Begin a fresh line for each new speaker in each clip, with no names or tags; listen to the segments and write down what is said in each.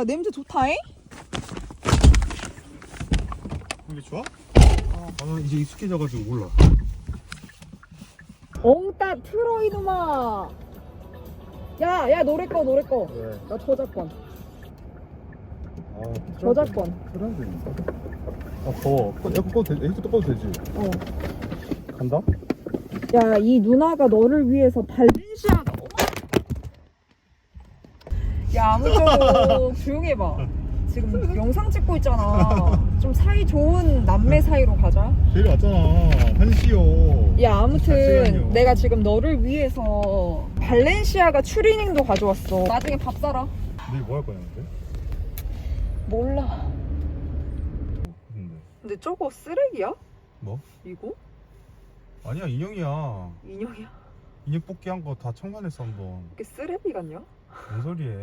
어, 야 냄새 좋다잉?
이게 좋아? 나는 이제 익숙해져가지고 몰라.
엉따 틀어 이놈아. 야, 야 노래 꺼 노래 꺼.
왜?
나 저작권.
아,
저작권.
그런데. 아 더워. 에어컨 꺼도 되, 꺼도 되지.
어.
간다?
야, 이 누나가 너를 위해서 발렌시아가 어머. 야, 아무쪼록 조용히 해봐. 지금 영상 찍고 있잖아. 좀 사이 좋은 남매 사이로 가자.
데려왔잖아. 한시요.
야, 아무튼. 내가 지금 너를 위해서 발렌시아가 추리닝도 가져왔어. 나중에 밥 사라.
내일 뭐 할 거냐 근데?
몰라.
근데
근데 저거 쓰레기야?
뭐?
이거?
아니야 인형이야.
인형이야?
인형 뽑기 한 거 다 청산했어 한번.
이게 쓰레기 같냐?
뭔 소리해?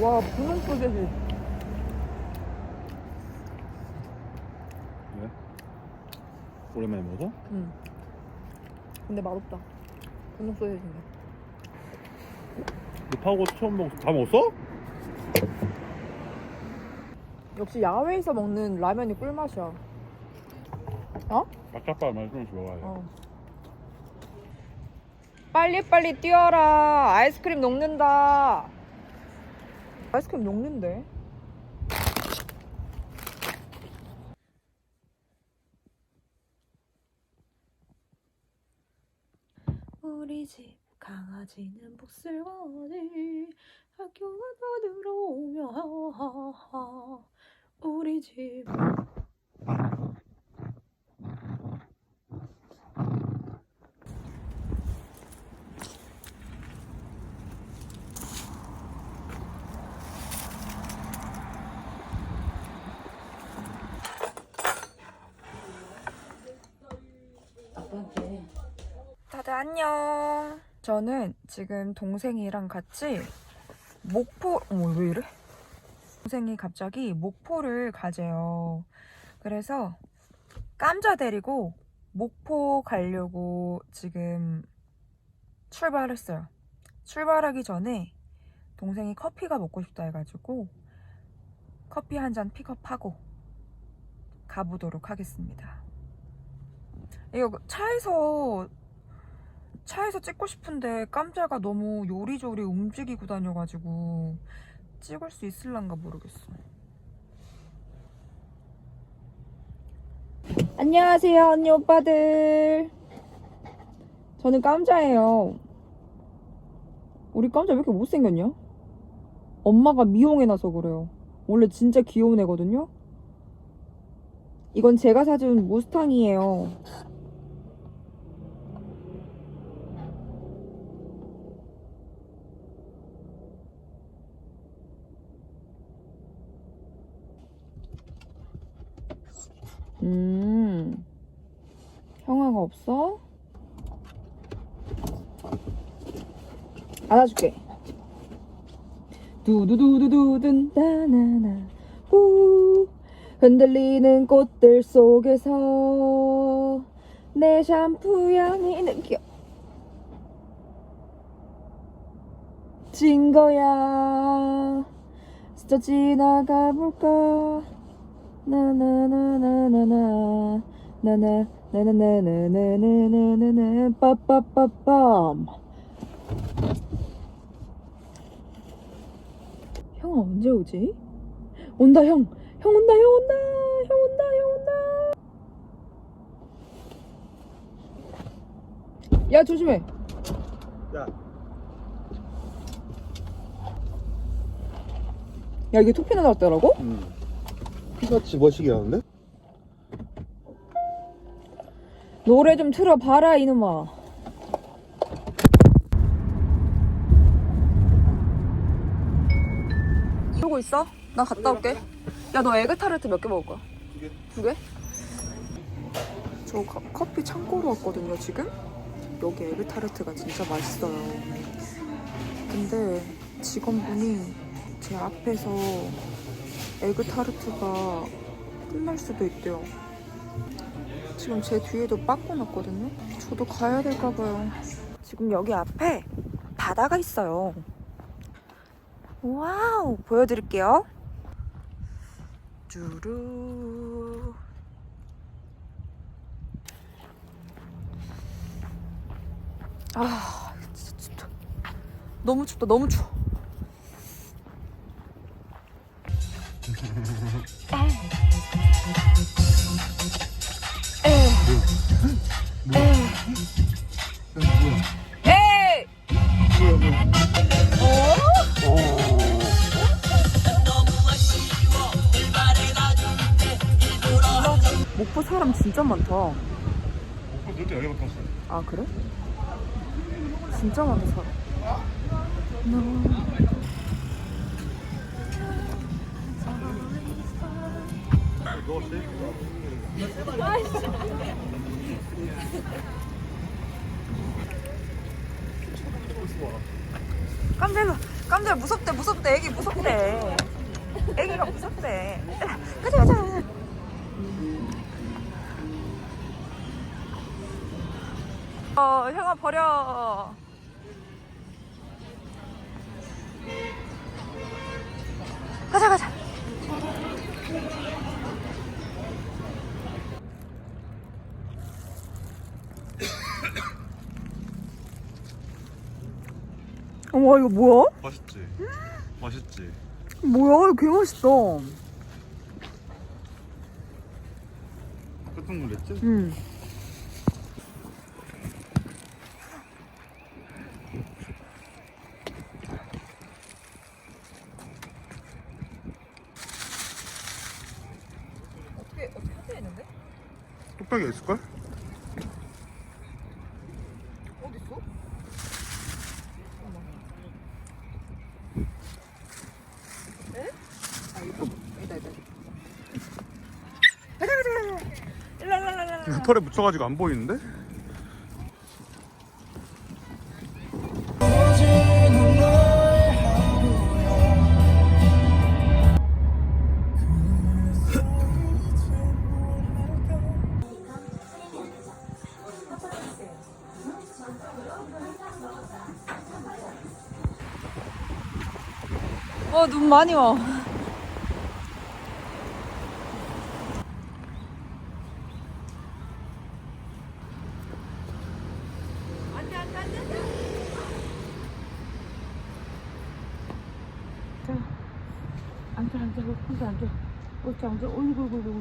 와, 분홍 소세지.
왜? 오랜만에 먹어?
응. 근데 맛없다. 분홍 소세지인데.
너 파고 처음 먹, 다 먹었어?
역시 야외에서 먹는 라면이 꿀맛이야.
아까빠 말좀 좋아해.
어. 빨리빨리 뛰어라. 아이스크림 녹는다. 아이스크림 녹는데? 우리 집 강아지는 복슬원을 학교가 다 들어오면 우리 집 다들 안녕. 저는 지금 동생이랑 같이 목포, 어머, 왜 이래? 동생이 갑자기 목포를 가재요. 그래서 감자 데리고 목포 가려고 지금 출발했어요. 출발하기 전에 동생이 커피가 먹고 싶다 해가지고 커피 한 잔 픽업하고 가보도록 하겠습니다. 이거 차에서 차에서 찍고 싶은데 깜자가 너무 요리조리 움직이고 다녀가지고 찍을 수 있을란가 모르겠어. 안녕하세요 언니 오빠들. 저는 깜자예요. 우리 깜자 왜 이렇게 못생겼냐? 엄마가 미용해놔서 그래요. 원래 진짜 귀여운 애거든요. 이건 제가 사준 무스탕이에요. 음, 형아가 없어? 안아줄게. 두두두두두둔. 나나나. 후. 흔들리는 꽃들 속에서. 내 샴푸 향이 느껴 진 거야. 스쳐 지나가 볼까 나나나나나나 나 나 나나나나나나나나 빠빠빠빰 형아 언제 오지? 온다 형! 형 온다 형 온다 형 온다 형 온다 야 조심해
야.
야 이게 토피나 나왔더라고?
응. 피같이 멋있게 하는데?
노래 좀 틀어봐라 이놈아 이러고 있어? 나 갔다 올게 야 너 에그타르트 몇 개 먹을 거야?
두 개.
두 개? 저 가- 커피 창고로 왔거든요, 지금. 여기 에그타르트가 진짜 맛있어요. 근데 직원분이 제 앞에서 에그 타르트가 끝날 수도 있대요. 지금 제 뒤에도 빠꾸 났거든요. 저도 가야 될까 봐요. 지금 여기 앞에 바다가 있어요. 와우, 보여드릴게요. 쭈루. 아, 진짜 춥다. 너무 춥다, 너무 추워. 많다.
어, 너때 여기밖에 없어.
아 그래? 진짜 많다 사람. 깜짝이야 깜짝이야 무섭대 무섭대 애기 무섭대 애기가 무섭대 가자 가자 어 형아 버려 가자 가자 어머 이거 뭐야?
맛있지? 맛있지?
뭐야 이거 개 맛있다
깜짝 놀랐지?
응 어떻게 어떻게 해야 되는데?
뚝배기 있을걸?
에? 아 이거. 가자 가자 가자.
털에 묻혀가지고 안 보이는데?
어, 눈 많이 와.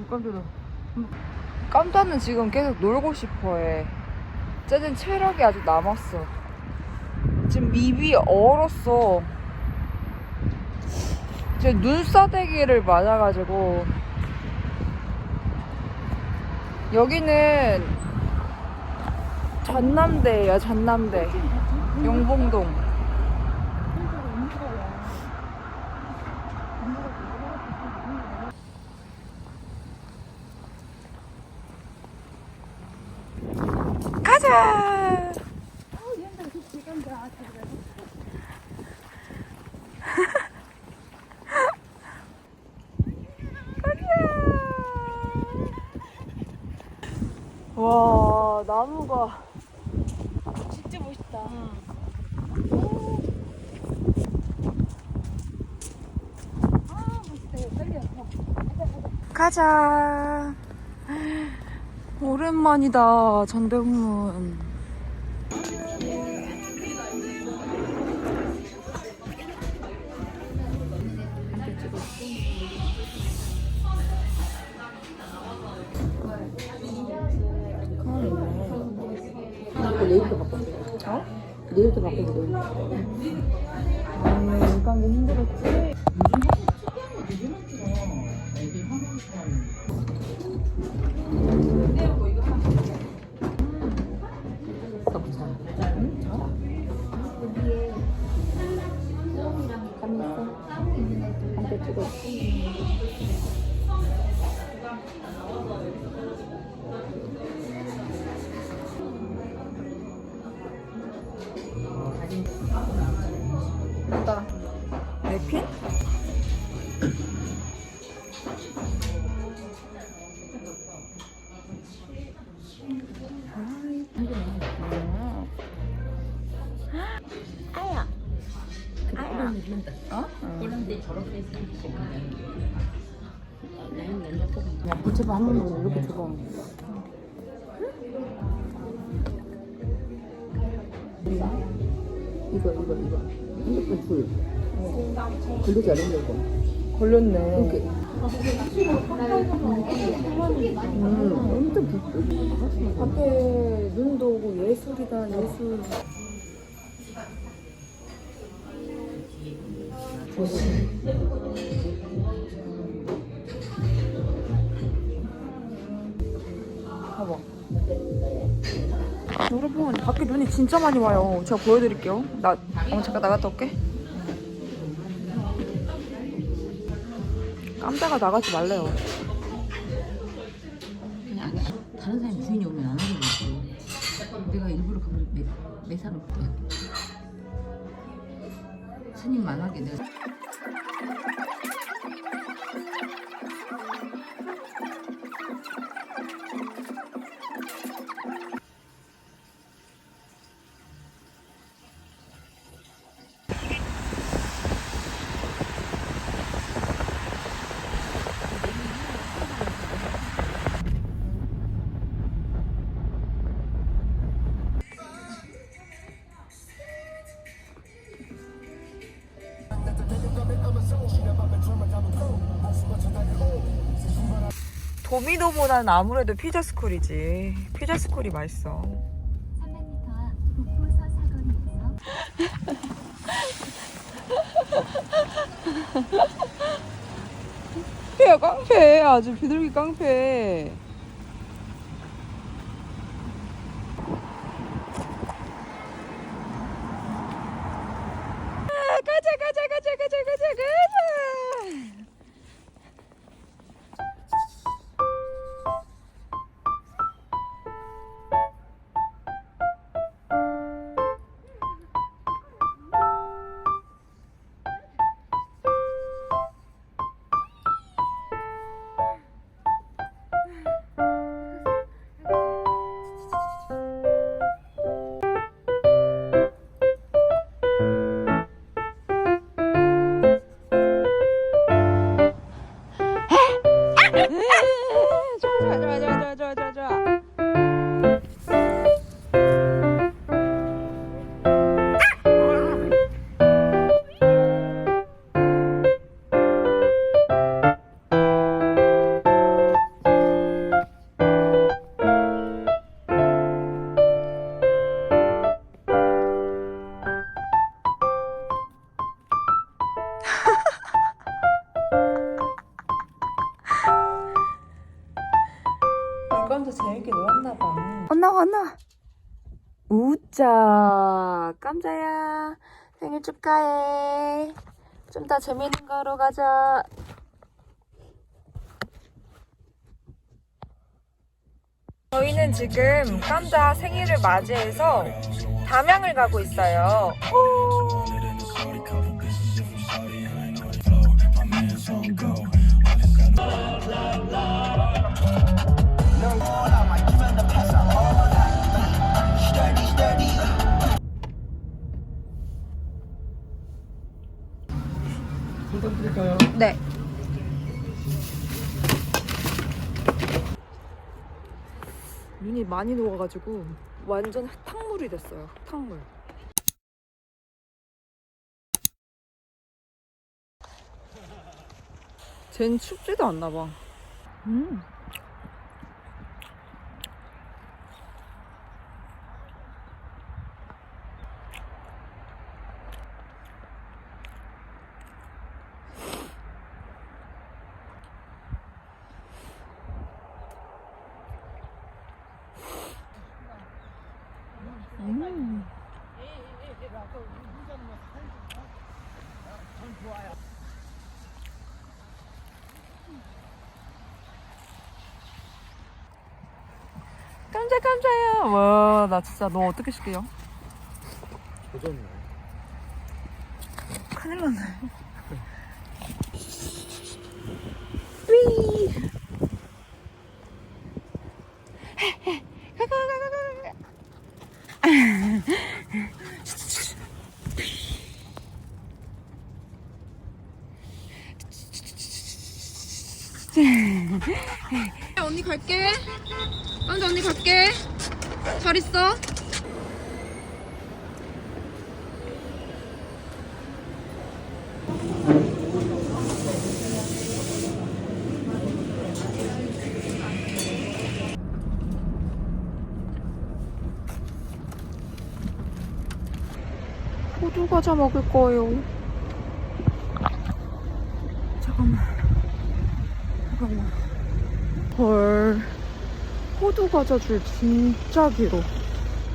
깜짝이야
깜자는 지금 계속 놀고 싶어해. 쟤는 체력이 아직 남았어. 지금 입이 얼었어. 제 눈싸대기를 맞아가지고 여기는 전남대예요 전남대. 용봉동. 가자 와 나무가
진짜 멋있다.
가자. 오랜만이다 전대문
내일도 바꿔도 돼
오늘 인간이 힘들었지?
한대
아야. 어?
야, 부채밥 한 번만 이렇게 줘봐. 이거, 이거, 이거. 핸드폰 줄. 않은 거. 걸렸네. 이렇게. 음, 엄청 불 밖에 눈도 오고 예술이다, 예술.
봐봐. 여러분, 밖에 눈이 진짜 많이 와요. 제가 보여드릴게요. 나, 어, 잠깐 나갔다 올게. 깜짝아 나가지 말래요.
그냥. 다른 사람이 주인이 오면 안 하는 거지. 내가 일부러 그걸 매, 매사를 못 해. 스님 만하게 내
도미노보다는 아무래도 피자스쿨이지. 피자스쿨이 맛있어.
300m 앞 북부 서 사거리에서
깡패야 깡패. 아주 비둘기 깡패. 이건 재밌게 놀았나 봐. 언나 언나. 우짜 깜자야 생일 축하해. 좀 더 재밌는 거로 가자. 저희는 지금 깜자 생일을 맞이해서 담양을 가고 있어요.
부
많이 녹아가지고 완전 흙탕물이 됐어요. 흙탕물. 쟨 춥지도 않나 봐. 음. 음. 깜짝 깜짝이야. 와, 나 진짜 너 어떻게 시켜요?
조졌네.
큰일 났네. 위. 가가 가가 가가. 언니 갈게. 먼저 언니 갈게. 잘 있어. 호두 과자 먹을 거예요. 잠깐만. 잠깐만. 헐. 호두 과자 줄 진짜 길어.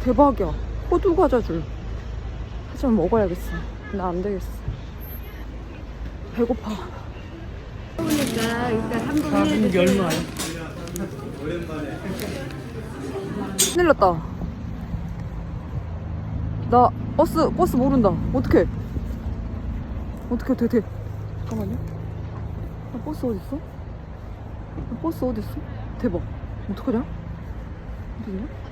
대박이야. 호두 과자 줄. 하지만 먹어야겠어. 나 안 되겠어. 배고파.
사는 게 얼마야?
큰일 났다. 나 버스 버스 모른다. 어떡해? 어떡해 어떡해 어떡해. 잠깐만요. 나 버스 어디 있어? 나 버스 어디 있어? 대박. 어떡하냐? 어디 있냐?